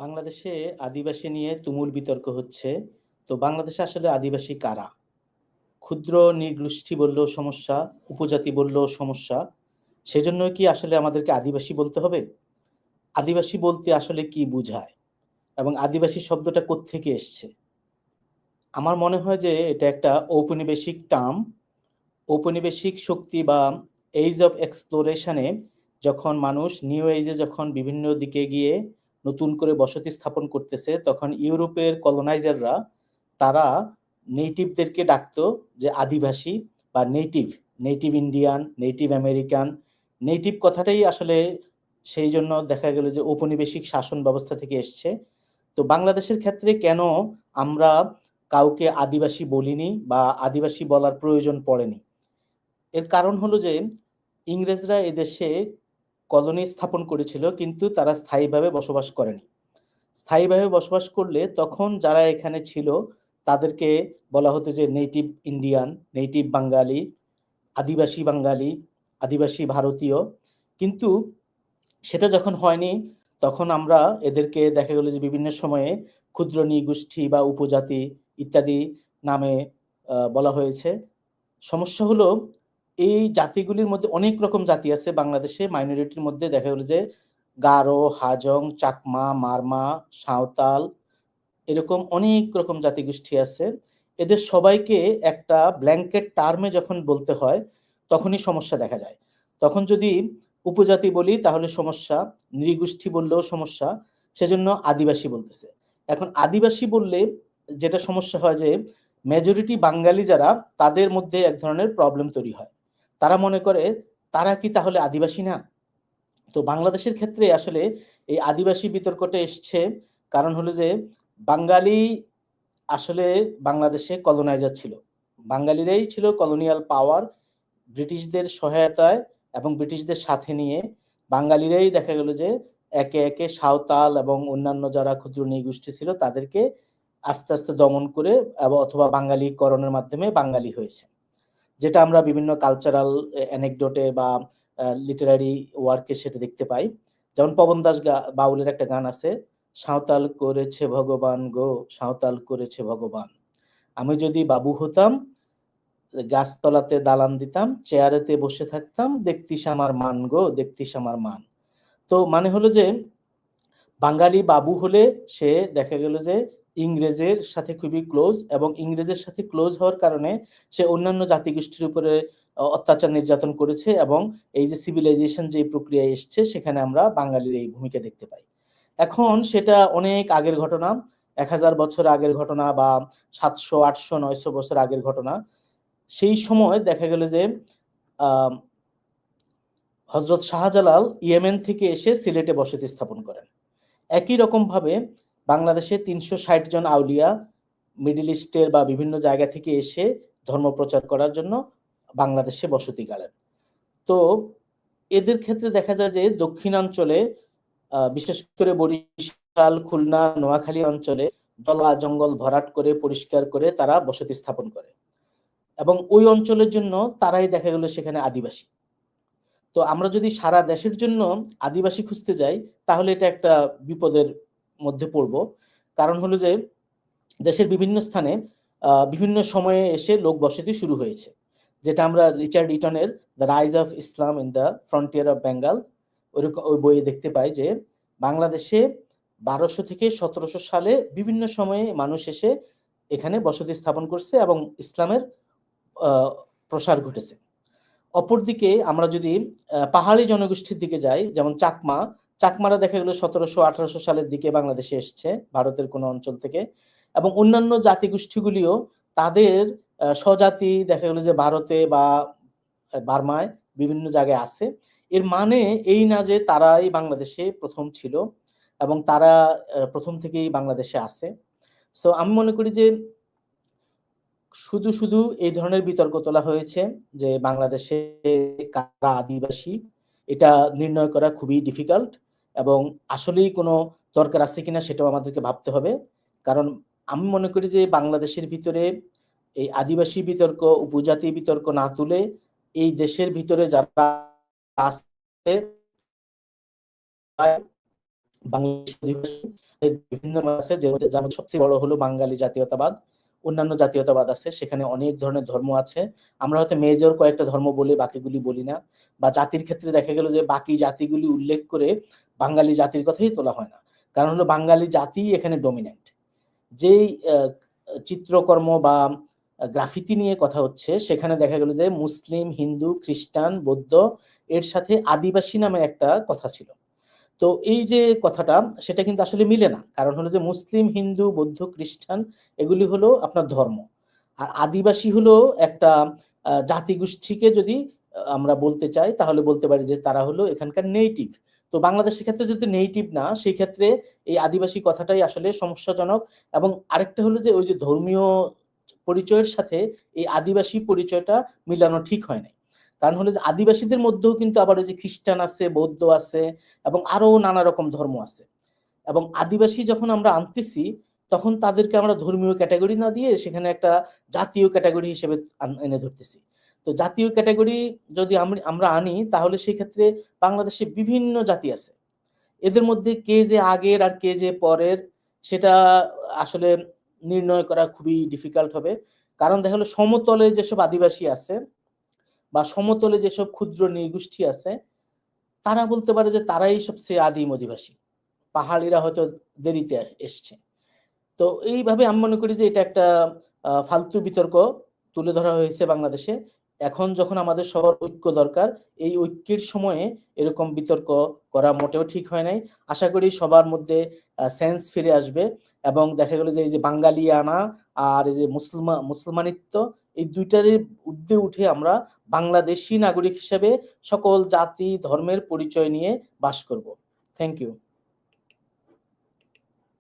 বাংলাদেশে আদিবাসী নিয়ে তুমুল বিতর্ক হচ্ছে। তো বাংলাদেশে আসলে আদিবাসী কারা? ক্ষুদ্র নৃগোষ্ঠী বললেও সমস্যা, উপজাতি বললেও সমস্যা। সেজন্য কি আসলে আমাদেরকে আদিবাসী বলতে হবে? আদিবাসী বলতে আসলে কি বুঝায়? এবং আদিবাসী শব্দটা কোত্থেকে এসছে? আমার মনে হয় যে এটা একটা ঔপনিবেশিক টার্ম। ঔপনিবেশিক শক্তি বা এইজ অফ এক্সপ্লোরেশন যখন মানুষ নিউ এইজ যখন বিভিন্ন দিকে গিয়ে নতুন করে বসতি স্থাপন করতেছে, তখন ইউরোপের কলোনাইজাররা তারা নেটিভদেরকে ডাকতো যে আদিবাসী বা native, native Indian, native American. Native কথাটাই আসলে সেই জন্য দেখা গেল যে ঔপনিবেশিক শাসন ব্যবস্থা থেকে এসছে। তো বাংলাদেশের ক্ষেত্রে কেন আমরা কাউকে আদিবাসী বলিনি বা আদিবাসী বলার প্রয়োজন পড়েনি? এর কারণ হলো যে ইংরেজরা এদেশে কলোনি স্থাপন করেছিল কিন্তু তারা স্থায়ীভাবে বসবাস করেনি। স্থায়ীভাবে বসবাস করলে তখন যারা এখানে ছিল তাদেরকে বলা হতো যে নেটিভ ইন্ডিয়ান, নেটিভ বাঙালি, আদিবাসী বাঙালি, আদিবাসী ভারতীয়। কিন্তু সেটা যখন হয়নি তখন আমরা এদেরকে দেখা গেল যে বিভিন্ন সময়ে ক্ষুদ্র নৃগোষ্ঠী বা উপজাতি ইত্যাদি নামে বলা হয়েছে। সমস্যা হলো এই জাতিগুলির মধ্যে অনেক রকম জাতি আছে বাংলাদেশে মাইনরিটির মধ্যে দেখা গেল যে গারো, হাজং, চাকমা, মারমা, সাঁওতাল এরকম অনেক রকম জাতিগোষ্ঠী আছে। এদের সবাইকে একটা ব্ল্যাঙ্কেট টার্মে যখন বলতে হয় তখনই সমস্যা দেখা যায়। তখন যদি উপজাতি বলি তাহলে সমস্যা, নৃগোষ্ঠী বললেও সমস্যা। সেজন্য আদিবাসী বলতেছে। এখন আদিবাসী বললে যেটা সমস্যা হয় যে মেজরিটি বাঙালি যারা তাদের মধ্যে এক ধরনের প্রবলেম তৈরি হয়। তারা মনে করে তারা কি তাহলে আদিবাসী না? তো বাংলাদেশের ক্ষেত্রে আসলে এই আদিবাসী বিতর্কটা এসছে কারণ হলো যে বাঙালি আসলে বাংলাদেশে কলোনাইজার ছিল। বাঙালিরাই ছিল কলোনিয়াল পাওয়ার। ব্রিটিশদের সহায়তায় এবং ব্রিটিশদের সাথে নিয়ে বাঙালিরাই দেখা গেল যে একে, একে সাঁওতাল এবং অন্যান্য যারা ক্ষুদ্র নৃগোষ্ঠী ছিল তাদেরকে আস্তে, আস্তে দমন করে অথবা বাঙালিকরণের মাধ্যমে বাঙালি হয়েছে। যেটা আমরা বিভিন্ন কালচারাল অ্যানেকডোটে বা লিটারারি ওয়ার্ক সেটা দেখতে পাই। যেমন পবন দাস বাউলের একটা গান আছে, "সাঁওতাল করেছে ভগবান গো, সাঁওতাল করেছে ভগবান। আমি যদি বাবু হতাম, গাছতলাতে দালান দিতাম, চেয়ারেতে বসে থাকতাম, দেখতিস আমার মান গো, দেখতিস আমার মান।" তো মানে হলো যে বাঙালি বাবু হলে সে দেখা গেল যে ইংরেজের সাথে খুবই ক্লোজ এবং ইংরেজের সাথে ক্লোজ হওয়ার কারণে সে অন্যান্য জাতিগোষ্ঠীর উপরে অত্যাচার নির্যাতন করেছে এবং এই যে সিভিলাইজেশন যে প্রক্রিয়ায় এসছে, সেখানে আমরা বাঙালির এই ভূমিকা দেখতে পাই। এখন সেটা অনেক আগের ঘটনা। ১০০০ বছর আগের ঘটনা বা সাতশো, আটশো, নয়শো বছর আগের ঘটনা। সেই সময় দেখা গেল যে আ হযরত শাহজালাল ইয়েমেন থেকে এসে সিলেটে বসতি স্থাপন করেন। একই রকমভাবে বাংলাদেশে ৩৬০ জন আউলিয়া মিডল ইস্টের বা বিভিন্ন জায়গা থেকে এসে ধর্ম প্রচার করার জন্য বাংলাদেশে বসতি গাড়েন। তো এদের ক্ষেত্রে দেখা যায় যে দক্ষিণাঞ্চলে বিশেষ করে বরিশাল, খুলনা, নোয়াখালী অঞ্চলে জলা জঙ্গল ভরাট করে পরিষ্কার করে তারা বসতি স্থাপন করে। এবং ওই অঞ্চলের জন্য তারাই দেখা গেল সেখানে আদিবাসী। তো আমরা যদি সারা দেশের জন্য আদিবাসী খুঁজতে যাই তাহলে এটা একটা বিপদের মধ্যে পড়ব। কারণ হলো যে দেশের বিভিন্ন স্থানে বিভিন্ন সময়ে এসে লোক বসতি শুরু হয়েছে। যেটা আমরা Richard ইটনের 'the rise of Islam in the frontier of Bengal' ওই বইয়ে দেখতে পাই যে বাংলাদেশে বারোশো থেকে ১৭০০ সালে বিভিন্ন সময়ে মানুষ এসে এখানে বসতি স্থাপন করছে এবং ইসলামের প্রসার ঘটেছে। অপরদিকে আমরা যদি পাহাড়ি জনগোষ্ঠীর দিকে যাই যেমন চাকমা, চাকমারা দেখা গেল সতেরোশো আঠারোশো সালের দিকে বাংলাদেশে এসছে ভারতের কোনো অঞ্চল থেকে এবং অন্যান্য জাতিগোষ্ঠীগুলিও তাদের স্বজাতি দেখা গেল যে ভারতে বা বার্মায় বিভিন্ন জায়গায় আছে। এর মানে এই না যে তারাই বাংলাদেশে প্রথম ছিল এবং তারা প্রথম থেকেই বাংলাদেশে আছে। সো আমি মনে করি যে শুধু, শুধু এই ধরনের বিতর্ক তোলা হয়েছে যে বাংলাদেশে কারা আদিবাসী এটা নির্ণয় করা খুবই ডিফিকাল্ট এবং আসলেই কোনো দরকার আছে কিনা সেটাও আমাদেরকে ভাবতে হবে। কারণ আমি মনে করি যে বাংলাদেশের ভিতরে এই আদিবাসী বিতর্ক, উপজাতি বিতর্ক না তুলে এই দেশের ভিতরে যারা আছে বাংলাদেশ বিভিন্ন যেমন সবচেয়ে বড় হলো বাঙালি জাতীয়তাবাদ অন্যান্য জাতীয়তাবাদ আছে, সেখানে অনেক ধরনের ধর্ম আছে। আমরা হয়তো মেজর কয়েকটা ধর্ম বলে, বাকিগুলি বলি না। বা জাতির ক্ষেত্রে দেখা গেল যে বাকি জাতিগুলি উল্লেখ করে বাঙালি জাতির কথাই তোলা হয় না। কারণ হলো বাঙালি জাতি এখানে ডমিনেন্ট যেই চিত্রকর্ম বা গ্রাফিতি নিয়ে কথা হচ্ছে, সেখানে দেখা গেল যে মুসলিম, হিন্দু, খ্রিস্টান, বৌদ্ধ এর সাথে আদিবাসী নামে একটা কথা ছিল। তো এই যে কথাটা, সেটা কিন্তু আসলে মিলে না। কারণ হলো যে মুসলিম, হিন্দু, বৌদ্ধ, খ্রিস্টান, এগুলি হলো আপনার ধর্ম। আর আদিবাসী হলো একটা জাতিগোষ্ঠীকে যদি আমরা বলতে চাই, তাহলে বলতে পারি যে তারা হলো এখানকার নেইটিভ তো বাংলাদেশের ক্ষেত্রে যদি নেইটিভ না, সেই ক্ষেত্রে এই আদিবাসী কথাটাই আসলে সমস্যাজনক। এবং আরেকটা হলো যে ওই যে ধর্মীয় পরিচয়ের সাথে এই আদিবাসী পরিচয়টা মিলানো ঠিক হয় নাই। কারণ হলো যে আদিবাসীদের মধ্যেও কিন্তু আবার ওই যে খ্রিস্টান আছে, বৌদ্ধ আছে এবং আরও নানা রকম ধর্ম আছে। এবং আদিবাসী যখন আমরা আনতেছি, তখন তাদেরকে আমরা ধর্মীয় ক্যাটাগরি না দিয়ে সেখানে একটা জাতীয় ক্যাটাগরি হিসেবে এনে ধরতেছি। তো জাতীয় ক্যাটাগরি যদি আমরা আনি, তাহলে সেই ক্ষেত্রে বাংলাদেশে বিভিন্ন জাতি আছে। এদের মধ্যে কে যে আগের আর কে যে পরের, সেটা আসলে নির্ণয় করা খুবই ডিফিকাল্ট হবে। কারণ দেখা গেলো সমতলে যেসব আদিবাসী আছে বা সমতলে যেসব ক্ষুদ্র নৃগোষ্ঠী আছে, তারা বলতে পারে যে তারাই সবচেয়ে আদিম অধিবাসী। পাহাড়িরা হয়তো দেরিতে এসছে। তো এইভাবে আমি মনে করি যে এটা একটা ফালতু বিতর্ক তুলে ধরা হয়েছে বাংলাদেশে। এখন যখন আমাদের সবার ঐক্য দরকার, এই ঐক্যের সময়ে এরকম বিতর্ক করা মোটেও ঠিক হয় নাই। আশা করি সবার মধ্যে সেন্স ফিরে আসবে এবং দেখা গেল যে এই যে বাঙালিয়ানা আর এই যে মুসলমান মুসলমানিত্ব এই দুইটারই উদ্দে উঠে আমরা বাংলাদেশি নাগরিক হিসেবে সকল জাতি, ধর্মের পরিচয় নিয়ে বাস করব। Thank you